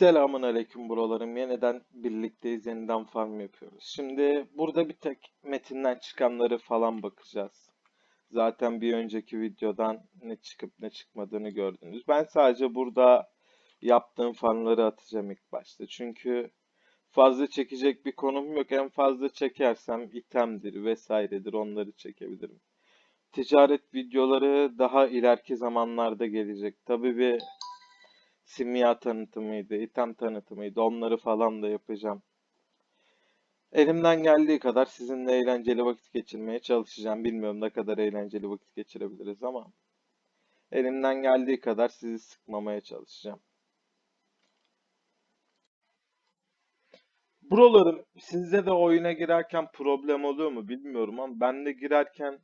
Selamun aleyküm buralarım. Yeniden birlikteyiz. Yeniden farm yapıyoruz. Şimdi burada bir tek metinden çıkanları falan bakacağız. Zaten bir önceki videodan ne çıkıp ne çıkmadığını gördünüz. Ben sadece burada yaptığım farmları atacağım ilk başta. Çünkü fazla çekecek bir konum yok. En fazla çekersem itemdir vesairedir onları çekebilirim. Ticaret videoları daha ileriki zamanlarda gelecek. Tabii bir simya tanıtımıydı, item tanıtımıydı. Onları falan da yapacağım. Elimden geldiği kadar sizinle eğlenceli vakit geçirmeye çalışacağım. Bilmiyorum ne kadar eğlenceli vakit geçirebiliriz ama elimden geldiği kadar sizi sıkmamaya çalışacağım. Buralarım sizde de oyuna girerken problem oluyor mu bilmiyorum ama ben de girerken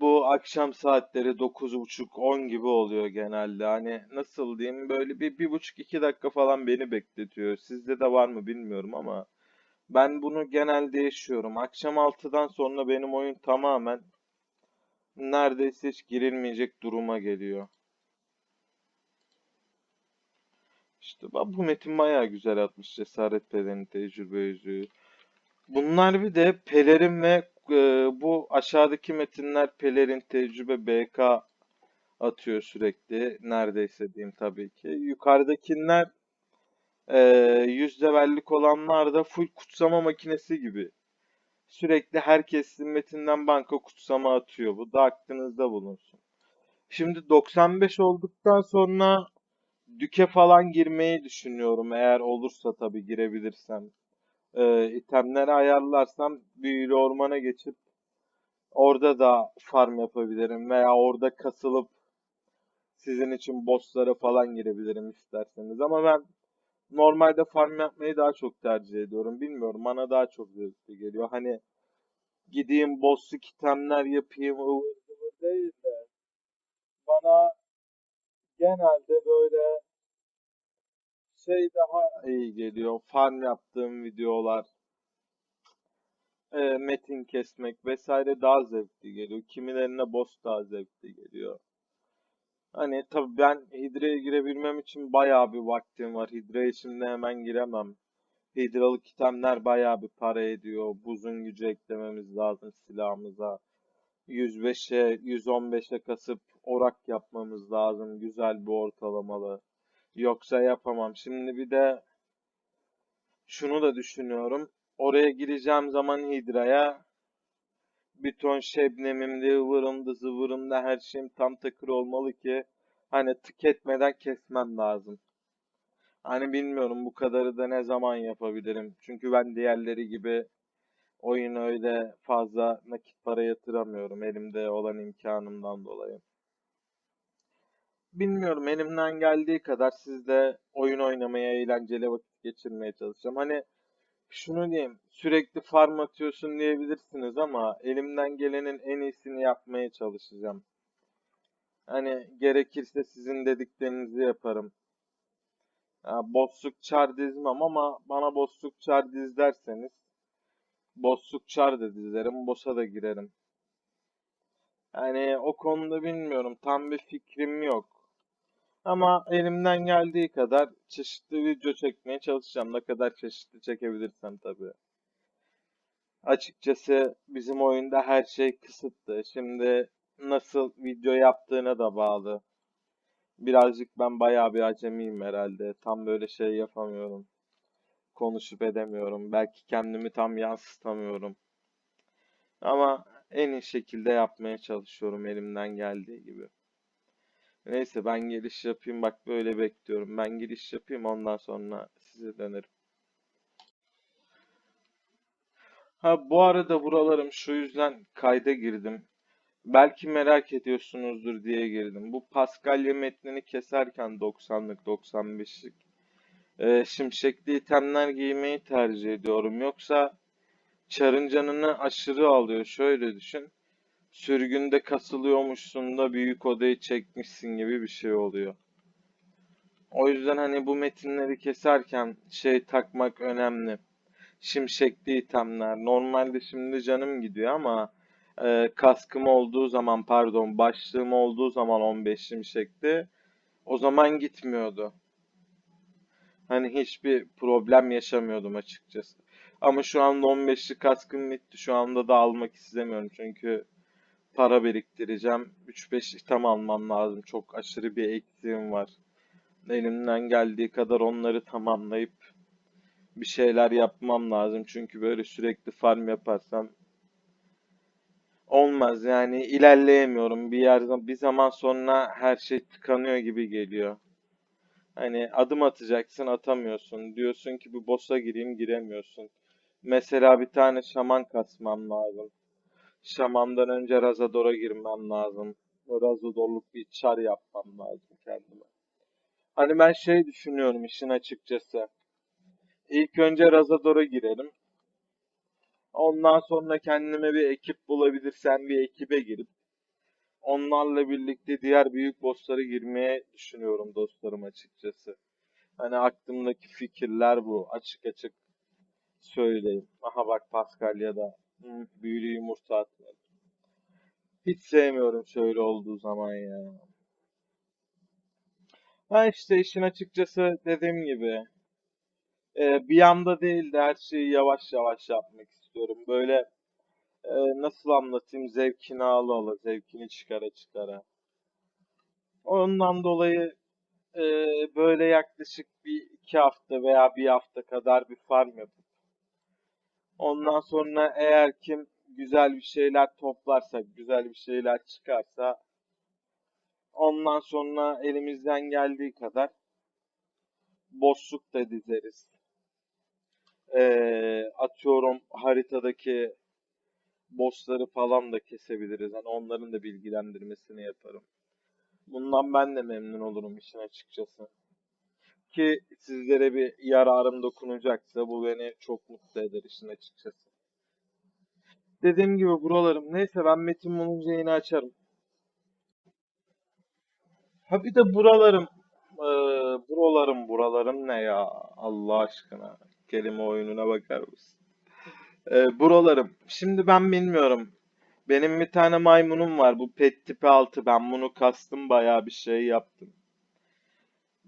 bu akşam saatleri 9.30-10 gibi oluyor genelde. Hani nasıl diyeyim böyle bir, bir buçuk iki dakika falan beni bekletiyor. Sizde de var mı bilmiyorum ama ben bunu genelde yaşıyorum. Akşam 6'dan sonra benim oyun tamamen neredeyse hiç girilmeyecek duruma geliyor. İşte bu metin bayağı güzel atmış cesaret pelerini tecrübe yüzüğü. Bunlar bir de pelerin ve bu aşağıdaki metinler pelerin tecrübe BK atıyor sürekli. Neredeyse diyeyim tabii ki. Yukarıdakiler e, yüz levellik olanlar da full kutsama makinesi gibi. Sürekli herkesin metinden banka kutsama atıyor. Bu da aklınızda bulunsun. Şimdi 95 olduktan sonra düke falan girmeyi düşünüyorum. Eğer olursa tabii girebilirsem e, itemleri ayarlarsam büyülü ormana geçip orada da farm yapabilirim veya orada kasılıp sizin için bosslara falan girebilirim isterseniz ama ben normalde farm yapmayı daha çok tercih ediyorum. Bilmiyorum bana daha çok zevkli geliyor. Hani gideyim boss'luk itemler yapayım ıvır zıvır değil de bana genelde böyle şey daha iyi geliyor. Farm yaptığım videolar, e, metin kesmek vesaire daha zevkli geliyor. Kimilerine boss daha zevkli geliyor. Hani tabii ben Hidra'ya girebilmem için bayağı bir vaktim var. Hidra'ya şimdi hemen giremem. Hidralık itemler bayağı bir para ediyor. Buzun gücü eklememiz lazım silahımıza. 105'e, 115'e kasıp orak yapmamız lazım. Güzel bir ortalamalı. Yoksa yapamam. Şimdi bir de şunu da düşünüyorum. Oraya gireceğim zaman Hidra'ya bir ton şebnemimde, ıvırımda, zıvırımda her şeyim tam takır olmalı ki hani tık etmeden kesmem lazım. Hani bilmiyorum bu kadarı da ne zaman yapabilirim. Çünkü ben diğerleri gibi oyun öyle fazla nakit para yatıramıyorum elimde olan imkanımdan dolayı. Bilmiyorum elimden geldiği kadar sizde oyun oynamaya, eğlenceli vakit geçirmeye çalışacağım. Hani şunu diyeyim, sürekli farm atıyorsun diyebilirsiniz ama elimden gelenin en iyisini yapmaya çalışacağım. Hani gerekirse sizin dediklerinizi yaparım. Ya, boss'luk çar dizmem ama bana boss'luk çar diz derseniz boss'luk çar da dizerim, boss'a da girerim. Yani o konuda bilmiyorum, tam bir fikrim yok. Ama elimden geldiği kadar çeşitli video çekmeye çalışacağım. Ne kadar çeşitli çekebilirsem tabii. Açıkçası bizim oyunda her şey kısıtlı. Şimdi nasıl video yaptığına da bağlı. Birazcık ben bayağı bir acemiyim herhalde. Tam böyle şey yapamıyorum. Konuşup edemiyorum. Belki kendimi tam yansıtamıyorum. Ama en iyi şekilde yapmaya çalışıyorum elimden geldiği gibi. Neyse ben giriş yapayım bak böyle bekliyorum. Ben giriş yapayım ondan sonra size dönerim. Ha bu arada buralarım şu yüzden kayda girdim. Belki merak ediyorsunuzdur diye girdim. Bu Paskalya metnini keserken 90'lık 95'lik e, şimşekli itemler giymeyi tercih ediyorum. Yoksa çarın canını aşırı alıyor. Şöyle düşün sürgünde kasılıyormuşsun da büyük odayı çekmişsin gibi bir şey oluyor. O yüzden hani bu metinleri keserken şey takmak önemli. Şimşekli itemler. Normalde şimdi canım gidiyor ama e, kaskım olduğu zaman pardon başlığım olduğu zaman 15 şimşekli o zaman gitmiyordu. Hani hiçbir problem yaşamıyordum açıkçası. Ama şu anda 15'li kaskım bitti. Şu anda da almak istemiyorum çünkü para biriktireceğim. 3-5 item almam lazım. Çok aşırı bir eksiğim var. Elimden geldiği kadar onları tamamlayıp bir şeyler yapmam lazım. Çünkü böyle sürekli farm yaparsam olmaz. Yani ilerleyemiyorum. Bir yer bir zaman sonra her şey tıkanıyor gibi geliyor. Hani adım atacaksın atamıyorsun. Diyorsun ki bir boss'a gireyim giremiyorsun. Mesela bir tane şaman kasmam lazım. Şamandan önce Razador'a girmem lazım. Razador'luk bir çar yapmam lazım kendime. Hani ben şey düşünüyorum işin açıkçası. İlk önce Razador'a girerim. Ondan sonra kendime bir ekip bulabilirsem bir ekibe girip onlarla birlikte diğer büyük bosslara girmeye düşünüyorum dostlarım açıkçası. Hani aklımdaki fikirler bu. Açık açık söyleyeyim. Aha bak Paskalya da büyülü yumurta atmadı. Hiç sevmiyorum şöyle olduğu zaman ya. Ha işte işin açıkçası dediğim gibi e, bir anda değil de her şeyi yavaş yavaş yapmak istiyorum. Böyle e, nasıl anlatayım zevkini ala ala, zevkini çıkara çıkara. Ondan dolayı e, böyle yaklaşık bir iki hafta veya bir hafta kadar bir farm yapıp ondan sonra eğer kim güzel bir şeyler toplarsak, güzel bir şeyler çıkarsa ondan sonra elimizden geldiği kadar boşluk da dizeriz. Ee, atıyorum haritadaki bossları falan da kesebiliriz. Yani onların da bilgilendirmesini yaparım. Bundan ben de memnun olurum işin açıkçası. Ki sizlere bir yararım dokunacaksa bu beni çok mutlu eder işin açıkçası. Dediğim gibi buralarım. Neyse ben metin bulunca yine açarım. Ha bir de buralarım. Ee, buralarım buralarım ne ya Allah aşkına. Kelime oyununa bakar mısın? Ee, buralarım. Şimdi ben bilmiyorum. Benim bir tane maymunum var. Bu pet tipi 6. Ben bunu kastım bayağı bir şey yaptım.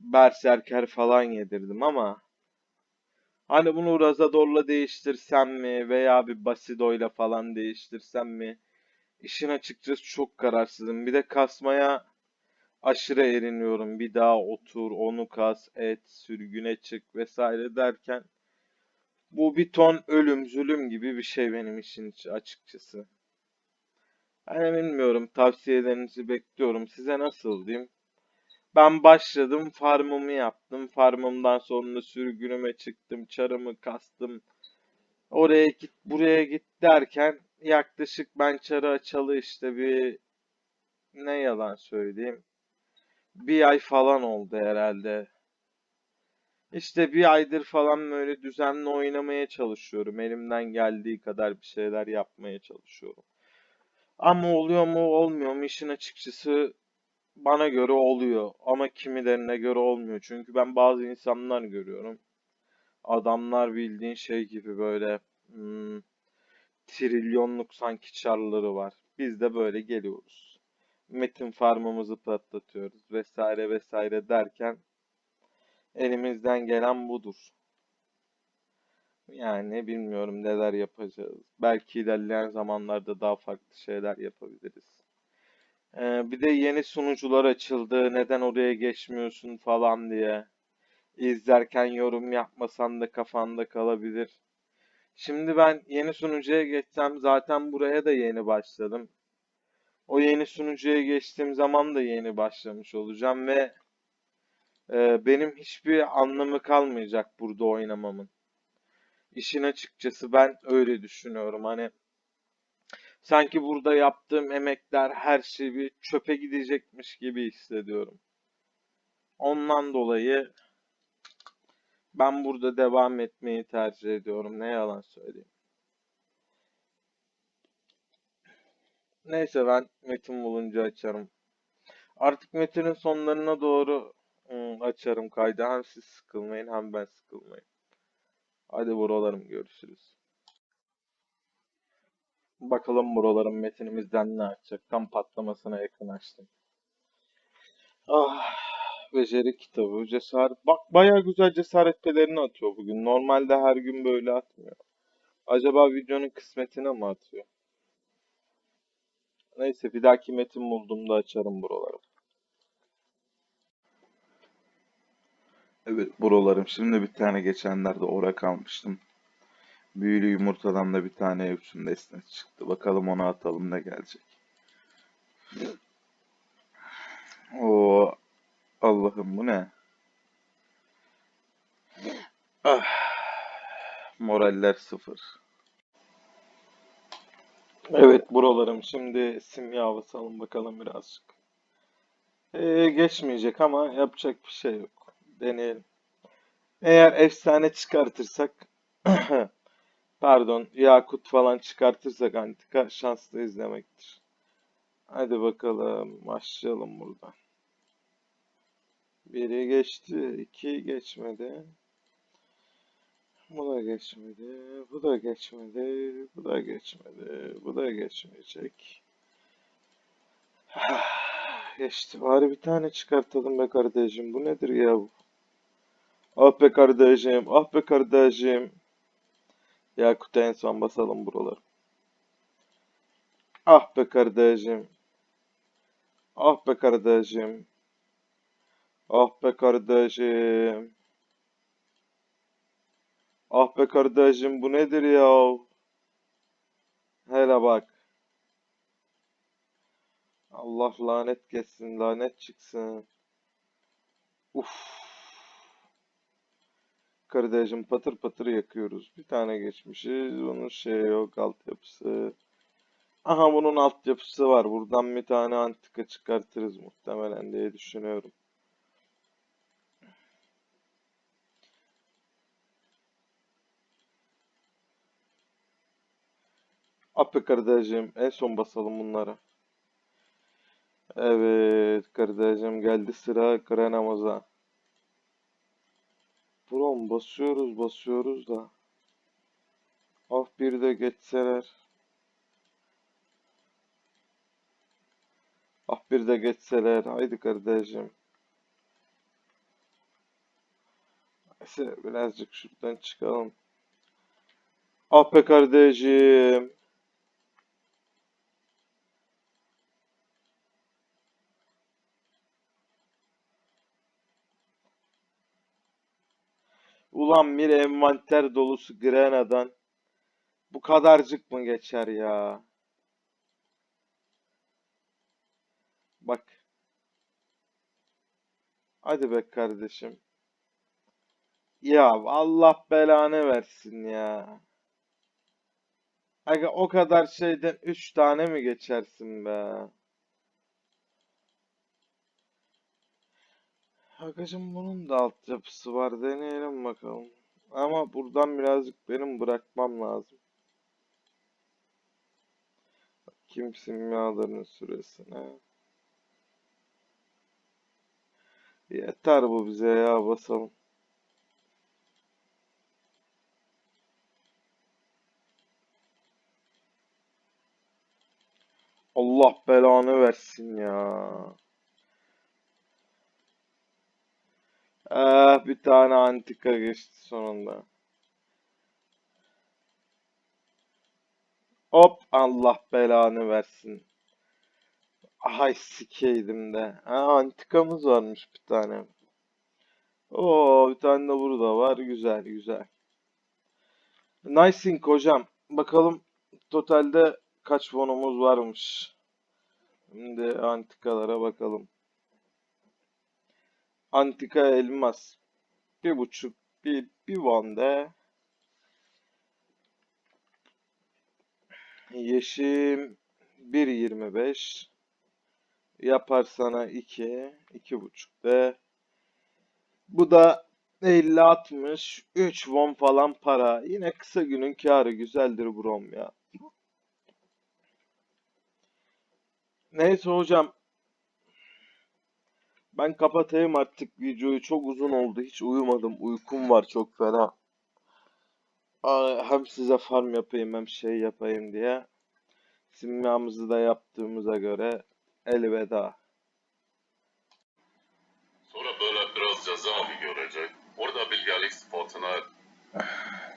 Berserker falan yedirdim ama hani bunu Razador'la değiştirsem mi veya bir Basido'yla falan değiştirsem mi? İşin açıkçası çok kararsızım. Bir de kasmaya aşırı eriniyorum. Bir daha otur, onu kas, et, sürgüne çık vesaire derken bu bir ton ölüm, zulüm gibi bir şey benim için açıkçası. Yani bilmiyorum. Tavsiyelerinizi bekliyorum. Size nasıl diyeyim? Ben başladım, farmımı yaptım. Farmımdan sonra sürgünüme çıktım, çarımı kastım. Oraya git, buraya git derken yaklaşık ben çarı açalı işte bir ne yalan söyleyeyim. Bir ay falan oldu herhalde. İşte bir aydır falan böyle düzenli oynamaya çalışıyorum. Elimden geldiği kadar bir şeyler yapmaya çalışıyorum. Ama oluyor mu olmuyor mu işin açıkçası bana göre oluyor. Ama kimilerine göre olmuyor. Çünkü ben bazı insanlar görüyorum. Adamlar bildiğin şey gibi böyle hmm, trilyonluk sanki çarları var. Biz de böyle geliyoruz. Metin farmımızı patlatıyoruz vesaire vesaire derken elimizden gelen budur. Yani bilmiyorum neler yapacağız. Belki ilerleyen zamanlarda daha farklı şeyler yapabiliriz. Ee, bir de yeni sunucular açıldı. Neden oraya geçmiyorsun falan diye. İzlerken yorum yapmasan da kafanda kalabilir. Şimdi ben yeni sunucuya geçsem zaten buraya da yeni başladım. O yeni sunucuya geçtiğim zaman da yeni başlamış olacağım ve e, benim hiçbir anlamı kalmayacak burada oynamamın. İşin açıkçası ben öyle düşünüyorum. Hani sanki burada yaptığım emekler her şey bir çöpe gidecekmiş gibi hissediyorum. Ondan dolayı ben burada devam etmeyi tercih ediyorum. Ne yalan söyleyeyim. Neyse ben metin bulunca açarım. Artık metinin sonlarına doğru ım, açarım kaydı. Hem siz sıkılmayın hem ben sıkılmayın. Hadi buralarım görüşürüz. Bakalım buraların metinimizden ne açacak. Tam patlamasına yakın açtım. Ah, beceri kitabı, cesaret. Bak bayağı güzel cesaret pelerini atıyor bugün. Normalde her gün böyle atmıyor. Acaba videonun kısmetine mi atıyor? Neyse bir dahaki metin bulduğumda açarım buraları. Evet buralarım. Şimdi bir tane geçenlerde orak almıştım. Büyülü yumurtadan da bir tane Evsun desnesi çıktı. Bakalım ona atalım ne gelecek. Oo Allah'ım bu ne? Ah, moraller sıfır. Evet buralarım. Şimdi simya basalım bakalım birazcık. Ee, geçmeyecek ama yapacak bir şey yok. Deneyelim. Eğer efsane çıkartırsak pardon yakut falan çıkartırsak antika şanslı izlemektir. Hadi bakalım başlayalım buradan. Biri geçti, iki geçmedi. Bu da geçmedi, bu da geçmedi, bu da geçmedi, bu da geçmeyecek. Geçti. Bari bir tane çıkartalım be kardeşim. Bu nedir ya bu? Ah be kardeşim, ah be kardeşim. Yakut'a en son basalım buraları. Ah be kardeşim. Ah be kardeşim. Ah be kardeşim. Ah be kardeşim bu nedir ya? Hele bak. Allah lanet geçsin, lanet çıksın. Uf. Kardeşim patır patır yakıyoruz. Bir tane geçmişiz. Bunun şey yok altyapısı. Aha bunun altyapısı var. Buradan bir tane antika çıkartırız muhtemelen diye düşünüyorum. Ape kardeşim en son basalım bunları. Evet kardeşim geldi sıra Granamoz'a. Brom basıyoruz basıyoruz da. Ah bir de geçseler. Ah bir de geçseler. Haydi kardeşim. Neyse birazcık şuradan çıkalım. Ah be kardeşim. Ulan bir envanter dolusu Grana'dan bu kadarcık mı geçer ya? Bak. Hadi be kardeşim. Ya Allah belanı versin ya. Aga o kadar şeyden 3 tane mi geçersin be? Agacım bunun da altyapısı var. Deneyelim bakalım. Ama buradan birazcık benim bırakmam lazım. Kim simyaların süresine. Yeter bu bize ya basalım. Allah belanı versin ya. Ah bir tane antika geçti sonunda. Hop Allah belanı versin. Ay sikeydim de. Ha, antikamız varmış bir tane. Oo bir tane de burada var. Güzel güzel. Nicing hocam. Bakalım totalde kaç fonumuz varmış. Şimdi antikalara bakalım. Antika elmas. Bir buçuk. Bir, bir won'da. Yeşim 1.25 yapar sana 2 2.5 de bu da 50 60 3 won falan para yine kısa günün karı güzeldir brom ya neyse hocam ben kapatayım artık videoyu. Çok uzun oldu. Hiç uyumadım. Uykum var çok fena. Hem size farm yapayım hem şey yapayım diye. Simyamızı da yaptığımıza göre elveda. Sonra böyle biraz ceza cezaevi görecek. Orada bilgelik spotuna